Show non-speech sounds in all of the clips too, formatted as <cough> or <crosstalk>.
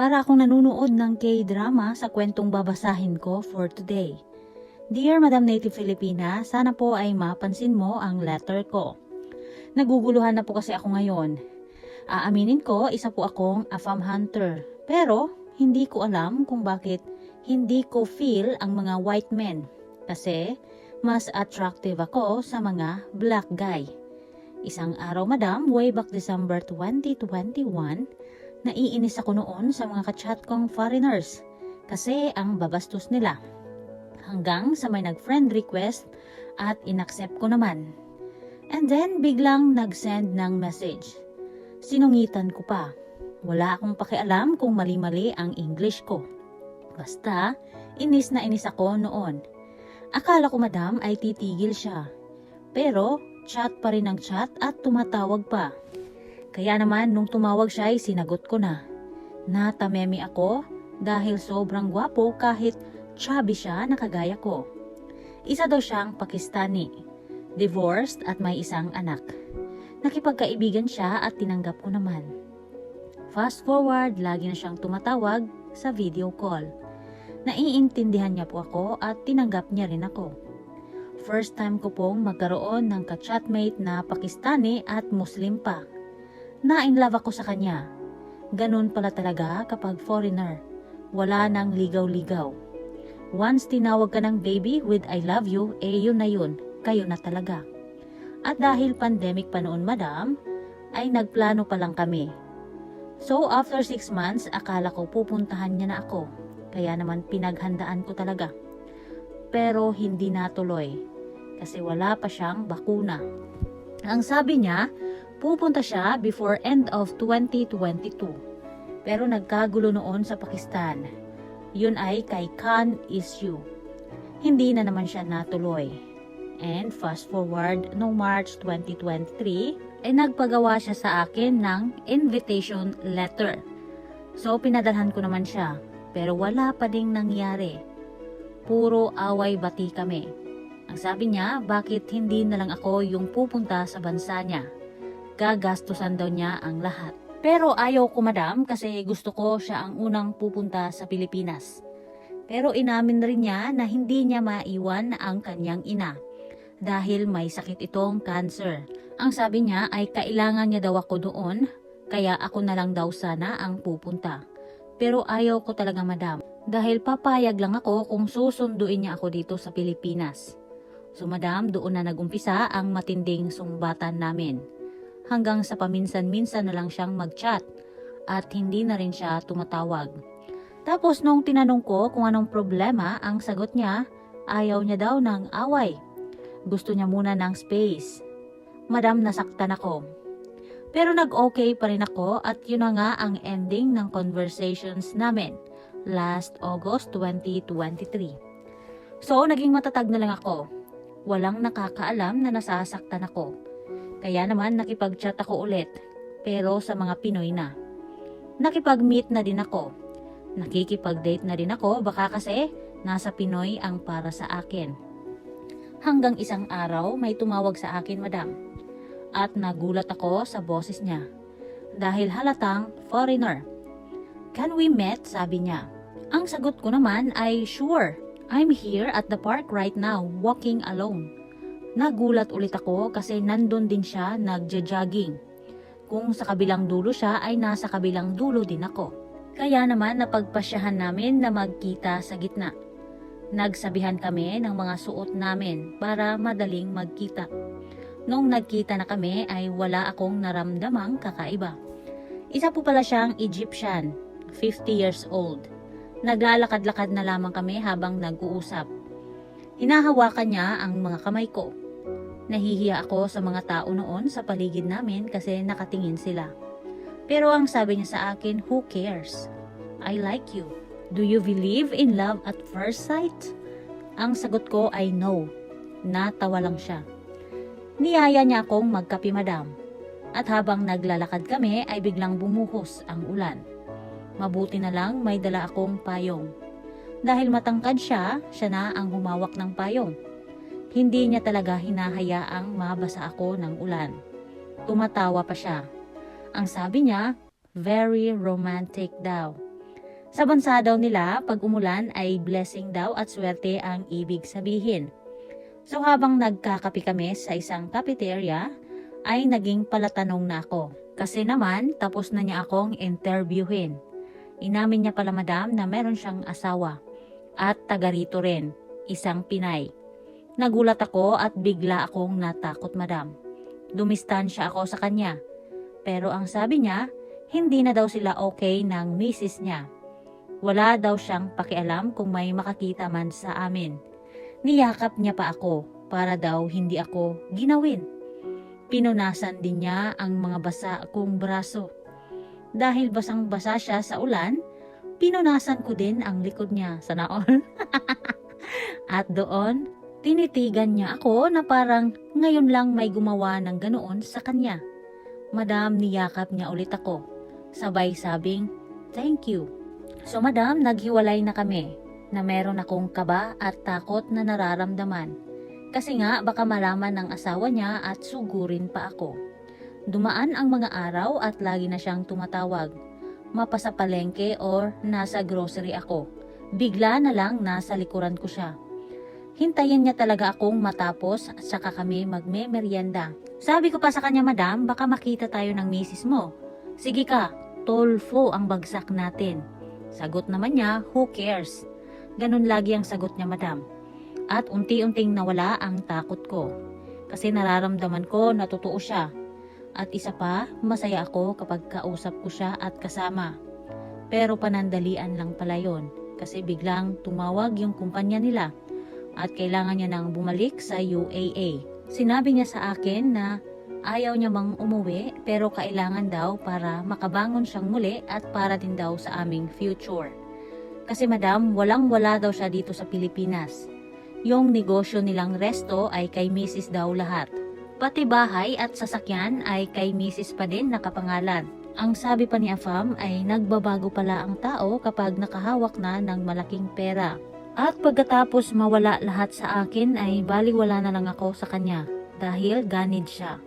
Para akong nanunood ng K-drama sa kwentong babasahin ko for today. Dear Madam Native Filipina, sana po ay mapansin mo ang letter ko. Naguguluhan na po kasi ako ngayon. Aaminin ko, isa po akong AFAM hunter. Pero, hindi ko alam kung bakit hindi ko feel ang mga white men. Kasi, mas attractive ako sa mga black guy. Isang araw, madam, way back December 2021, naiinis ako noon sa mga kachat kong foreigners. Kasi ang babastos nila. Hanggang sa may nag-friend request at inaccept ko naman. And then, biglang nag-send ng message. Sinungitan ko pa. Wala akong pakialam kung mali-mali ang English ko. Basta, inis na inis ako noon. Akala ko madam ay titigil siya. Pero, chat pa rin ang chat at tumatawag pa. Kaya naman, nung tumawag siya ay sinagot ko na. Natamemi ako dahil sobrang gwapo kahit chubby siya na kagaya ko. Isa daw siyang Pakistani divorced at may isang anak. Nakipagkaibigan siya at tinanggap ko naman. Fast forward, lagi na siyang tumatawag sa video call. Naiintindihan niya po ako at tinanggap niya rin ako. First time ko pong magkaroon ng ka-chatmate na Pakistani at Muslim pa. Na-inlove ako sa kanya. Ganun pala talaga kapag foreigner. Wala nang ligaw-ligaw. Once tinawag ka ng baby with I love you, eh yun na yun kayo na talaga. At dahil pandemic pa noon, madam, ay nagplano pa lang kami. So, after 6 months, akala ko pupuntahan niya na ako. Kaya naman pinaghandaan ko talaga. Pero hindi natuloy. Kasi wala pa siyang bakuna. Ang sabi niya, pupunta siya before end of 2022. Pero nagkagulo noon sa Pakistan. Yun ay kay Khan issue. Hindi na naman siya natuloy. And fast forward, no March 2023, ay nagpagawa siya sa akin ng invitation letter. So, pinadalhan ko naman siya. Pero wala pa ding nangyari. Puro away bati kami. Ang sabi niya, bakit hindi na lang ako yung pupunta sa bansa niya? Gagastusan daw niya ang lahat. Pero ayaw ko madam kasi gusto ko siya ang unang pupunta sa Pilipinas. Pero inamin rin niya na hindi niya maiwan ang kanyang ina dahil may sakit itong cancer. Ang sabi niya ay kailangan niya daw ako doon, kaya ako na lang daw sana ang pupunta. Pero ayaw ko talaga madam, dahil papayag lang ako kung susunduin niya ako dito sa Pilipinas. So madam, doon na nagumpisa ang matinding sumbatan namin. Hanggang sa paminsan-minsan na lang siyang mag-chat at hindi na rin siya tumatawag. Tapos nung tinanong ko kung anong problema, ang sagot niya, ayaw niya daw ng away gusto niya muna ng space. Madam, nasaktan ako. Pero nag-okay pa rin ako at yun na nga ang ending ng conversations namin last August 2023. So, naging matatag na lang ako. Walang nakakaalam na nasasaktan ako. Kaya naman nakipag-chat ako ulit, pero sa mga Pinoy na. Nakipag-meet na din ako. Nakikipag-date na din ako, baka kasi nasa Pinoy ang para sa akin. Hanggang isang araw may tumawag sa akin, madam. At nagulat ako sa boses niya. Dahil halatang foreigner. Can we meet? Sabi niya. Ang sagot ko naman ay sure. I'm here at the park right now, walking alone. Nagulat ulit ako kasi nandun din siya nagja-jogging. Kung sa kabilang dulo siya ay nasa kabilang dulo din ako. Kaya naman napagpasyahan namin na magkita sa gitna. Nagsabihan kami ng mga suot namin para madaling magkita. Noong nagkita na kami ay wala akong naramdamang kakaiba. Isa po pala siyang Egyptian, 50 years old. Naglalakad-lakad na lamang kami habang nag-uusap. Hinahawakan niya ang mga kamay ko. Nahihiya ako sa mga tao noon sa paligid namin kasi nakatingin sila. Pero ang sabi niya sa akin, who cares? I like you. Do you believe in love at first sight? Ang sagot ko ay no. Natawa lang siya. Niyaya niya akong magkapi madam. At habang naglalakad kami ay biglang bumuhos ang ulan. Mabuti na lang may dala akong payong. Dahil matangkad siya, siya na ang humawak ng payong. Hindi niya talaga hinahayaang mabasa ako ng ulan. Tumatawa pa siya. Ang sabi niya, very romantic daw. Sa bansa daw nila, pag umulan ay blessing daw at swerte ang ibig sabihin. So habang nagkakapi kami sa isang cafeteria, ay naging palatanong na ako. Kasi naman, tapos na niya akong interviewin. Inamin niya pala madam na meron siyang asawa. At taga rito rin, isang Pinay. Nagulat ako at bigla akong natakot madam. Dumistansya ako sa kanya. Pero ang sabi niya, hindi na daw sila okay ng misis niya. Wala daw siyang pakialam kung may makakita man sa amin. Niyakap niya pa ako para daw hindi ako ginawin. Pinunasan din niya ang mga basa kong braso. Dahil basang-basa siya sa ulan, pinunasan ko din ang likod niya sa naol. <laughs> At doon, tinitigan niya ako na parang ngayon lang may gumawa ng ganoon sa kanya. Madam, niyakap niya ulit ako. Sabay sabing, thank you. So madam, naghiwalay na kami na meron akong kaba at takot na nararamdaman. Kasi nga baka malaman ng asawa niya at sugurin pa ako. Dumaan ang mga araw at lagi na siyang tumatawag. Mapasa palengke or nasa grocery ako. Bigla na lang nasa likuran ko siya. Hintayin niya talaga akong matapos at saka kami magme-merienda. Sabi ko pa sa kanya, Madam, baka makita tayo ng misis mo. Sige ka, tolfo ang bagsak natin. Sagot naman niya, who cares? Ganun lagi ang sagot niya, Madam. At unti-unting nawala ang takot ko. Kasi nararamdaman ko na totoo siya. At isa pa, masaya ako kapag kausap ko siya at kasama. Pero panandalian lang pala yon kasi biglang tumawag yung kumpanya nila at kailangan niya nang bumalik sa UAA. Sinabi niya sa akin na ayaw niya mang umuwi pero kailangan daw para makabangon siyang muli at para din daw sa aming future. Kasi madam, walang wala daw siya dito sa Pilipinas. Yung negosyo nilang resto ay kay Mrs. daw lahat. Pati bahay at sasakyan ay kay Mrs. pa din nakapangalan. Ang sabi pa ni Afam ay nagbabago pala ang tao kapag nakahawak na ng malaking pera. At pagkatapos mawala lahat sa akin ay baliwala na lang ako sa kanya dahil ganid siya.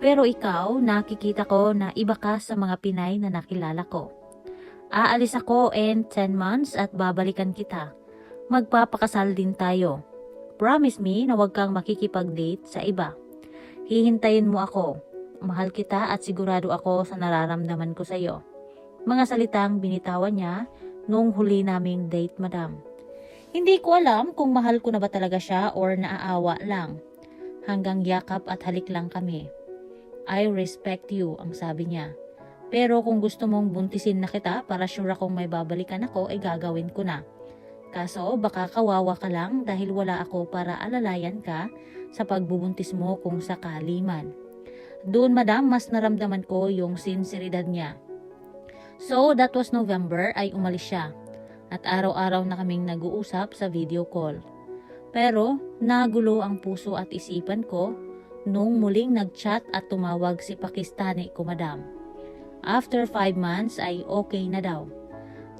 Pero ikaw, nakikita ko na iba ka sa mga Pinay na nakilala ko. Aalis ako in 10 months at babalikan kita. Magpapakasal din tayo. Promise me na huwag kang makikipag-date sa iba. Hihintayin mo ako. Mahal kita at sigurado ako sa nararamdaman ko sa iyo. Mga salitang binitawan niya nung huli naming date, madam. Hindi ko alam kung mahal ko na ba talaga siya or naaawa lang. Hanggang yakap at halik lang kami. I respect you, ang sabi niya. Pero kung gusto mong buntisin na kita para sure akong may babalikan ako, ay gagawin ko na. Kaso baka kawawa ka lang dahil wala ako para alalayan ka sa pagbubuntis mo kung sakali man. Doon madam, mas naramdaman ko yung sinseridad niya. So, that was November ay umalis siya. At araw-araw na kaming nag-uusap sa video call. Pero, nagulo ang puso at isipan ko nung muling nag-chat at tumawag si Pakistani ko madam. After 5 months ay okay na daw.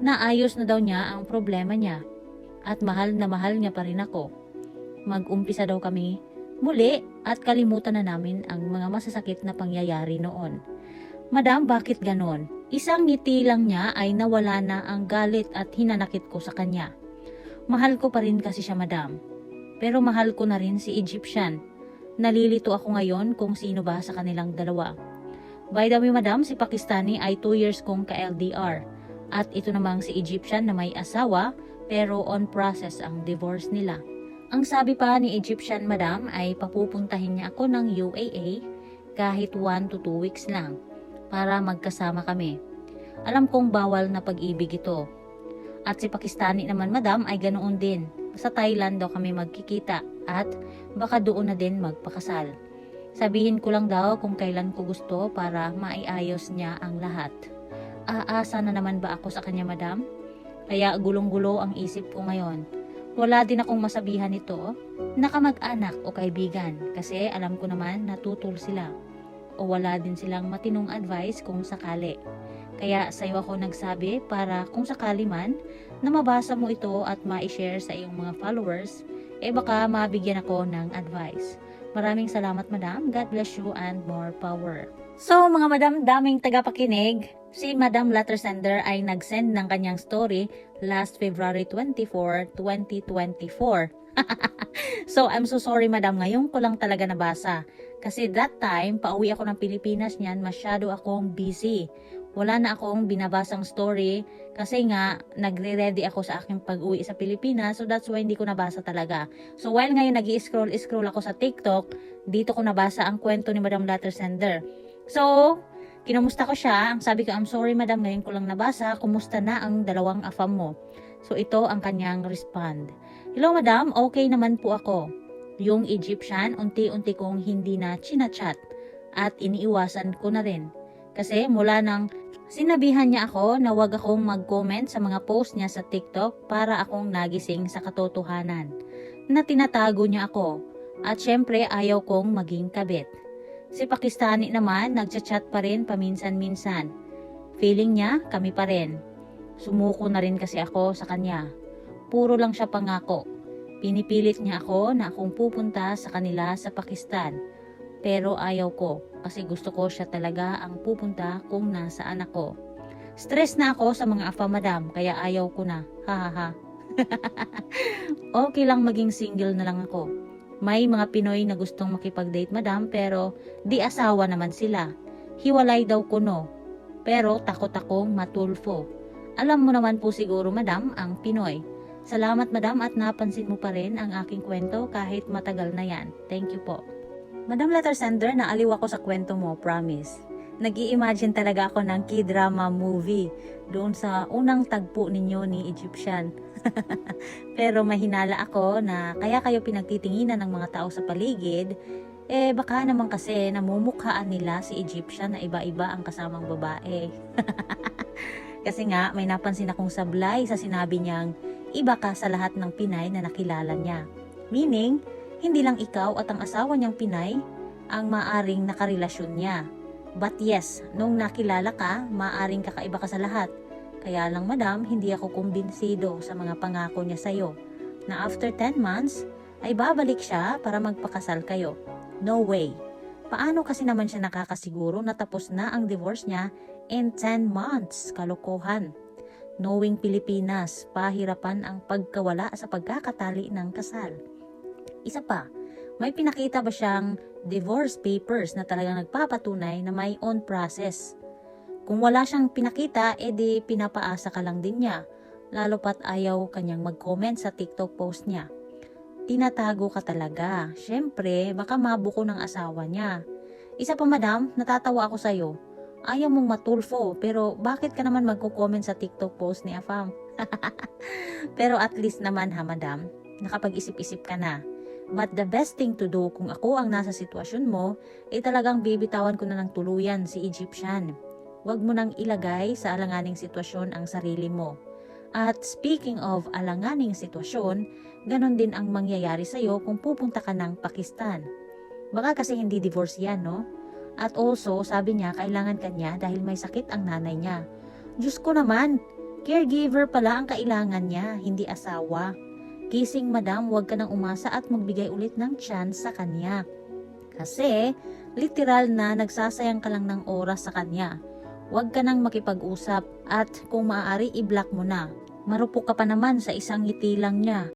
Naayos na daw niya ang problema niya at mahal na mahal niya pa rin ako. Mag-umpisa daw kami muli at kalimutan na namin ang mga masasakit na pangyayari noon. Madam, bakit ganon? Isang ngiti lang niya ay nawala na ang galit at hinanakit ko sa kanya. Mahal ko pa rin kasi siya, madam. Pero mahal ko na rin si Egyptian. Nalilito ako ngayon kung sino ba sa kanilang dalawa. By the way, madam, si Pakistani ay 2 years kong ka-LDR. At ito namang si Egyptian na may asawa pero on process ang divorce nila. Ang sabi pa ni Egyptian madam ay papupuntahin niya ako ng UAA kahit 1 to 2 weeks lang para magkasama kami. Alam kong bawal na pag-ibig ito. At si Pakistani naman madam ay ganoon din. Sa Thailand daw kami magkikita at baka doon na din magpakasal. Sabihin ko lang daw kung kailan ko gusto para maiayos niya ang lahat. Aasa na naman ba ako sa kanya madam? Kaya gulong-gulo ang isip ko ngayon. Wala din akong masabihan nito na kamag-anak o kaibigan kasi alam ko naman natutol sila. O wala din silang matinong advice kung sakali. Kaya sa'yo ako nagsabi para kung sakali man na mabasa mo ito at ma-share sa iyong mga followers, eh baka mabigyan ako ng advice. Maraming salamat madam. God bless you and more power. So mga madam, daming tagapakinig. si Madam Letter Sender ay nag-send ng kanyang story last February 24, 2024. <laughs> so, I'm so sorry madam, ngayon ko lang talaga nabasa. Kasi that time, pauwi ako ng Pilipinas niyan, masyado akong busy. Wala na akong binabasang story kasi nga nagre-ready ako sa aking pag-uwi sa Pilipinas so that's why hindi ko nabasa talaga. So while ngayon nag scroll scroll ako sa TikTok, dito ko nabasa ang kwento ni Madam Letter Sender. So, kinumusta ko siya. Ang sabi ko, I'm sorry madam, ngayon ko lang nabasa. Kumusta na ang dalawang afam mo? So ito ang kanyang respond. Hello madam, okay naman po ako. Yung Egyptian, unti-unti kong hindi na chinachat at iniiwasan ko na rin. Kasi mula nang sinabihan niya ako na wag akong mag-comment sa mga post niya sa TikTok para akong nagising sa katotohanan. Na tinatago niya ako. At syempre ayaw kong maging kabit. Si Pakistani naman nagchat-chat pa rin paminsan-minsan. Feeling niya kami pa rin. Sumuko na rin kasi ako sa kanya. Puro lang siya pangako. Pinipilit niya ako na akong pupunta sa kanila sa Pakistan. Pero ayaw ko kasi gusto ko siya talaga ang pupunta kung nasaan ako. Stress na ako sa mga afa madam kaya ayaw ko na. Hahaha. <laughs> okay lang maging single na lang ako. May mga Pinoy na gustong makipag-date madam pero di asawa naman sila. Hiwalay daw kuno. Pero takot akong matulfo. Alam mo naman po siguro madam ang Pinoy. Salamat madam at napansin mo pa rin ang aking kwento kahit matagal na yan. Thank you po. Madam Letter Sender, naaliw ako sa kwento mo, promise. nag imagine talaga ako ng k-drama movie doon sa unang tagpo ninyo ni Egyptian. <laughs> Pero mahinala ako na kaya kayo pinagtitinginan ng mga tao sa paligid, eh baka naman kasi namumukhaan nila si Egyptian na iba-iba ang kasamang babae. <laughs> kasi nga may napansin akong sablay sa sinabi niyang iba ka sa lahat ng Pinay na nakilala niya. Meaning, hindi lang ikaw at ang asawa niyang Pinay ang maaring nakarelasyon niya. But yes, nung nakilala ka, maaring kakaiba ka sa lahat. Kaya lang madam, hindi ako kumbinsido sa mga pangako niya sa'yo na after 10 months ay babalik siya para magpakasal kayo. No way. Paano kasi naman siya nakakasiguro na tapos na ang divorce niya in 10 months? Kalokohan. Knowing Pilipinas, pahirapan ang pagkawala sa pagkakatali ng kasal. Isa pa, may pinakita ba siyang divorce papers na talagang nagpapatunay na may on process? Kung wala siyang pinakita, edi pinapaasa ka lang din niya, lalo pat ayaw kanyang mag-comment sa TikTok post niya. Tinatago ka talaga. Siyempre, baka mabuko ng asawa niya. Isa pa madam, natatawa ako sa'yo. Ayaw mong matulfo, pero bakit ka naman magko-comment sa TikTok post ni Afam? <laughs> pero at least naman ha madam, nakapag-isip-isip ka na. But the best thing to do kung ako ang nasa sitwasyon mo, ay talagang bibitawan ko na ng tuluyan si Egyptian. Huwag mo nang ilagay sa alanganing sitwasyon ang sarili mo. At speaking of alanganing sitwasyon, ganon din ang mangyayari sa'yo kung pupunta ka ng Pakistan. Baka kasi hindi divorce yan, no? At also, sabi niya, kailangan kanya dahil may sakit ang nanay niya. Diyos ko naman, caregiver pala ang kailangan niya, hindi asawa. Kising madam, huwag ka nang umasa at magbigay ulit ng chance sa kanya. Kasi, literal na nagsasayang ka lang ng oras sa kanya. Huwag ka nang makipag-usap at kung maaari i-block mo na. Marupok ka pa naman sa isang ngiti lang niya.